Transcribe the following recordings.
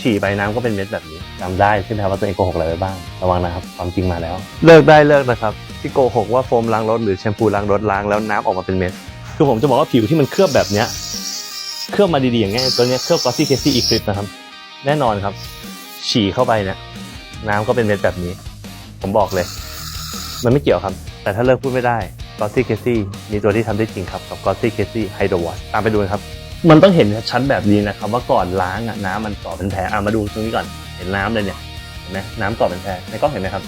ฉี่ไปน้ำก็เป็นเม็ดแบบนี้จำได้ใช่ไหมครับว่าตัวเองโกหกอะไรไปบ้างระวังนะครับความจริงมาแล้ว เลิกได้เลิกนะครับ ที่โกหกว่าโฟมล้างรถหรือแชมพูล้างรถล้างแล้วน้ำออกมาเป็นเม็ดคือผมจะบอกว่าผิวที่มันเคลือบแบบเนี้ยเคลือบมาดีๆอย่างเงี้ยตัวเนี้ยเคลือบกอซี่เคซี่อีคลิปนะครับ แน่นอนครับ ฉี่เข้าไปเนี่ยน้ำก็เป็นเม็ดแบบนี้ ผมบอกเลย มันไม่เกี่ยวครับ แต่ถ้าเลิกพูดไม่ได้กอซี่เคซี่มีตัวที่ทำได้จริงครับกับกอซี่เคซี่ไฮโดรวอชตามไปดูนะครับ มันต้องเห็นชัดแบบนี้นะครับ ว่าก่อนล้างอะน้ำมันเกาะเป็นแผลอะมาดูตรงนี้ก่อนเห็นน้ำเลยเนี่ยเห็นไหมน้ำเกาะเป็นแผลในกล้องเห็นไหมครับ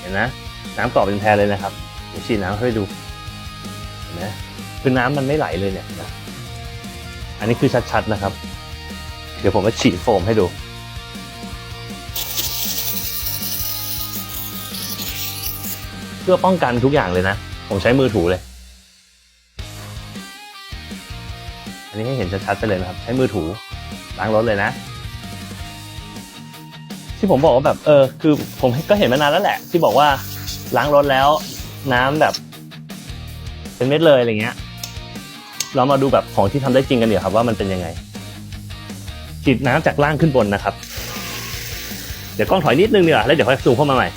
เห็นนะ น้ำเกาะเป็นแผลเลยนะครับเดี๋ยวฉีดน้ำให้ดูเห็นไหมคือน้ำมันไม่ไหลเลยเนี่ยนะอันนี้คือชัดๆนะครับ เดี๋ยวผมจะฉีดโฟมให้ดูเพื่อป้องกันทุกอย่างเลยนะ ผมใช้มือถูเลย อันนี้ให้เห็นชัดๆไปเลยนะครับ ใช้มือถูล้างรถเลยนะ ที่ผมบอกว่าแบบเออคือผมก็เห็นมานานแล้วแหละ ที่บอกว่าล้างรถแล้วน้ำแบบ เป็นเม็ดเลยอะไรเงี้ย เรามาดูแบบของที่ทำได้จริงกันเดี๋ยวครับว่ามันเป็นยังไงฉีดน้ำจากล่างขึ้นบนนะครับ เดี๋ยวกล้องถอยนิดนึงเนีกว่ยแล้วเดี๋ยวค่อยซูมเข้ามาใหม่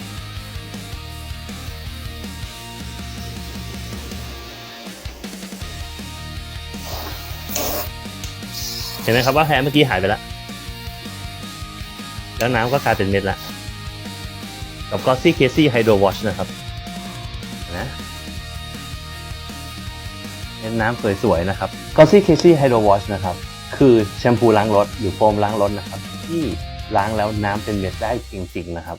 เห็นไหมครับว่าแพ้เมื่อกี้หายไปแล้ว แล้วน้ำก็กลายเป็นเม็ดละกับกอซี่เคซี่ไฮโดรวอชนะครับนะเม็ดน้ำสวยๆนะครับกอซี่เคซี่ไฮโดรวอชนะครับ คือแชมพูล้างรถหรือโฟมล้างรถนะครับ ที่ล้างแล้วน้ำเป็นเม็ดได้จริง ๆนะครับ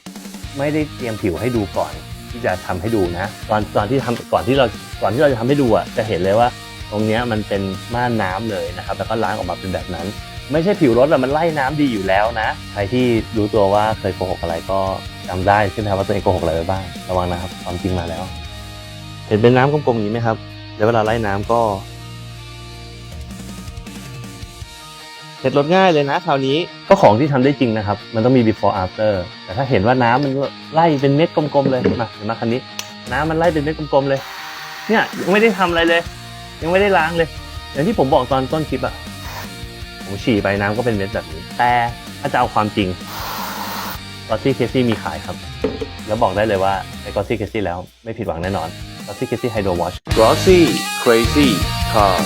ไม่ได้เตรียมผิวให้ดูก่อนที่จะทำให้ดูนะ ตอนตอนที่ทำก่อนที่เราก่อนที่เราจะทำให้ดูอะจะเห็นเลยว่า ตรงนี้มันเป็นม่านน้ำเลยนะครับ แล้วก็ล้างออกมาเป็นแบบนั้น ไม่ใช่ผิวรถอะมันไล่น้ำดีอยู่แล้วนะ ใครที่รู้ตัวว่าเคยโกหกอะไรก็จำได้ใช่ไหมครับว่าตัวเองโกหกอะไรไปบ้าง ระวังนะครับความจริงมาแล้ว เห็นเป็นน้ำกลมๆอย่างนี้ไหมครับ แล้วเวลาไล่น้ำก็เสร็จรถง่ายเลยนะคราวนี้ก็ของที่ทำได้จริงนะครับ มันต้องมี before after แต่ถ้าเห็นว่าน้ำมันไล่เป็นเม็ดกลมๆเลยมาเห็นมาคันนี้ น้ำมันไล่เป็นเม็ดกลมๆเลย เนี่ยยังไม่ได้ทำอะไรเลย ยังไม่ได้ล้างเลย อย่างที่ผมบอกตอนต้นคลิปอะผมฉี่ไปน้ำก็เป็นเม็ดแบบนี้ แต่ถ้าจะเอาความจริงกอซี่เคซี่มีขายครับ แล้วบอกได้เลยว่าใช้กอซี่เคซี่แล้วไม่ผิดหวังแน่นอนกอซี่เคซี่ไฮโดรวอช Glossy Crazy car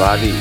Body